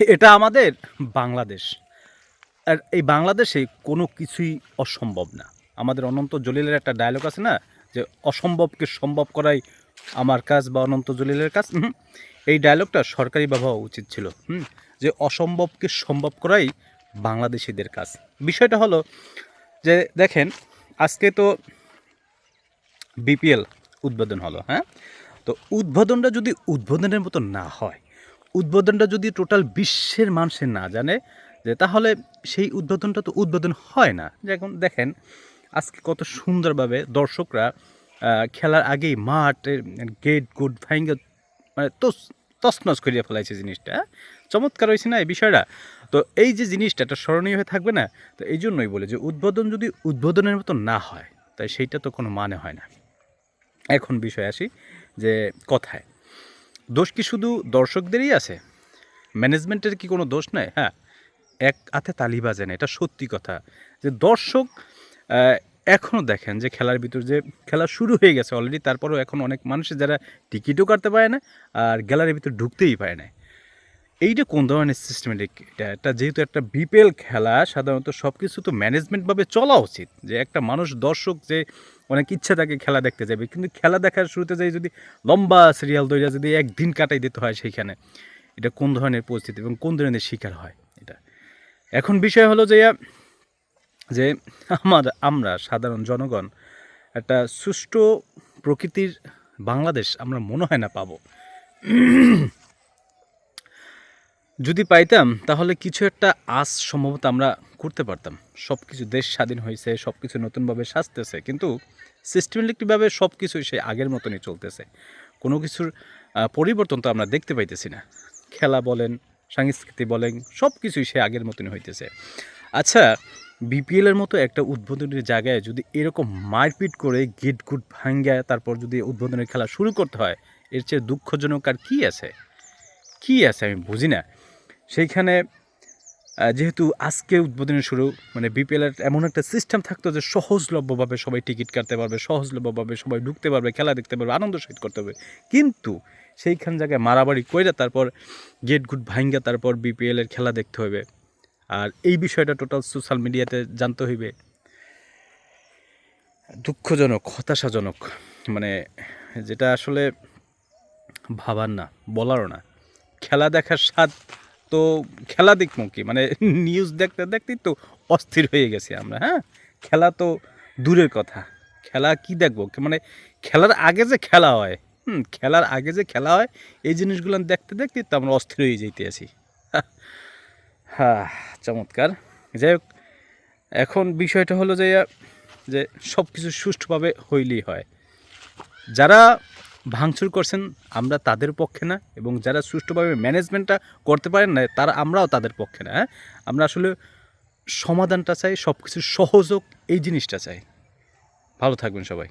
এটা আমাদের বাংলাদেশ। আর এই বাংলাদেশে কোনো কিছুই অসম্ভব না। আমাদের অনন্ত জলিলের একটা ডায়লগ আছে না যে অসম্ভবকে সম্ভব করাই আমার কাজ বা অনন্ত জলিলের কাজ। এই ডায়লগটা সরকারি হওয়া উচিত ছিল। হুম, যে অসম্ভবকে সম্ভব করাই বাংলাদেশিদের কাজ। বিষয়টা হলো যে দেখেন আজকে তো বিপিএল উদ্বোধন হলো হ্যাঁ? তো উদ্বোধনটা যদি উদ্বোধনের মতো না হয় উদ্বোধনটা যদি টোটাল বিশ্বের মানুষের না জানে, যে তাহলে সেই উদ্বোধনটা তো উদ্বোধন হয় না। যেমন দেখেন, আজকে কত সুন্দরভাবে দর্শকরা খেলার আগেই মাঠের গেট গুড ভাইঙ্গা মানে তস, তছনছ করিয়া ফেলাইছে জিনিসটা হ্যাঁ? চমৎকার হয়েছে না এই বিষয়টা? তো এই যে জিনিসটা, এটা স্মরণীয় হয়ে থাকবে না? তো এই জন্যই বলে যে উদ্বোধন যদি উদ্বোধনের মতো না হয়, তাই সেইটা তো কোনো মানে হয় না। এখন বিষয় আসি যে কথায়। দোষ কি শুধু দর্শকদেরই আছে? ম্যানেজমেন্টের কি কোনো দোষ নাই? হ্যাঁ এক হাতে তালি বাজে না এটা সত্যি কথা। যে দর্শক এখনও দেখেন যে খেলার ভিতর যে খেলা শুরু হয়ে গেছে অলরেডি, তারপরেও এখন অনেক মানুষের যারা টিকিটও কাটতে পারে না, আর গ্যালারির ভিতর ঢুকতেই পারে না। এইটা কোন ধরনের সিস্টেমেটিক এটা একটা যেহেতু একটা বিপিএল খেলা, সাধারণত সব কিছু তো ম্যানেজমেন্টভাবে চলা উচিত। যে একটা মানুষ দর্শক, যে অনেক ইচ্ছা থাকে খেলা দেখতে যাবে। কিন্তু খেলা দেখার শুরুতে যাই যদি লম্বা সিরিয়াল দইরা যদি একদিন কাটাই দিতে হয় সেইখানে, এটা কোন ধরনের পরিস্থিতি এবং কোন ধরনের শিকার হয় এটা? এখন বিষয় হলো যে যে আমার, আমরা সাধারণ জনগণ একটা সুষ্ঠু প্রকৃতির বাংলাদেশ আমরা মনে হয় না পাবো। যদি পাইতাম, তাহলে কিছু একটা আস সম্ভবত আমরা করতে পারতাম। সব কিছু দেশ স্বাধীন হয়েছে সব কিছু নতুনভাবে সাজতেছে, কিন্তু সিস্টেমেটিকভাবে সব কিছুই সে আগের মতনই চলতেছে। কোনো কিছুর পরিবর্তন তো আমরা দেখতে পাইতেছি না। খেলা বলেন, সংস্কৃতি বলেন সব কিছুই সে আগের মতনই হইতেছে। আচ্ছা বিপিএলের মতো একটা উদ্বোধনের জায়গায় যদি এরকম মারপিট করে গেট গুট ভাঙ্গায় তারপর যদি উদ্বোধনের খেলা শুরু করতে হয়, এর চেয়ে দুঃখজনক আর কী আছে? কী আছে আমি বুঝি না। সেইখানে যেহেতু আজকে উদ্বোধনের শুরু মানে বিপিএলের এমন একটা সিস্টেম থাকতো যে সহজলভ্যভাবে সবাই টিকিট কাটতে পারবে, সহজলভ্যভাবে সবাই ঢুকতে পারবে, খেলা দেখতে পারবে, আনন্দ সহিত করতে হবে। কিন্তু সেইখান জায়গায় মারামারি কইরা তারপর গেট গুট ভাঙ্গা তারপর বিপিএলের খেলা দেখতে হবে আর এই বিষয়টা টোটাল সোশ্যাল মিডিয়াতে জানতে হইবে। দুঃখজনক, হতাশাজনক মানে যেটা আসলে ভাবার না, বলারও না। খেলা দেখার স্বাদ তো খেলা দেখব কি? মানে নিউজ দেখতে দেখতেই তো অস্থির হয়ে গেছি আমরা হ্যাঁ? খেলা তো দূরের কথা। খেলা কি দেখব? মানে খেলার আগে যে খেলা হয়, হুম, খেলার আগে যে খেলা হয়, এই জিনিসগুলো দেখতে দেখতেই তো আমরা অস্থির হয়ে যেতে আছি। হ্যাঁ চমৎকার। যাই হোক, এখন বিষয়টা হলো যে যে সব কিছু সুষ্ঠুভাবে হইলেই হয়। যারা ভাঙচুর করছেন, আমরা তাদের পক্ষে না এবং যারা সুষ্ঠুভাবে ম্যানেজমেন্টটা করতে পারেন না তারা আমরাও তাদের পক্ষে না হ্যাঁ? আমরা আসলে সমাধানটা চাই সব কিছু সহযোগ এই জিনিসটা চাই। ভালো থাকবেন সবাই।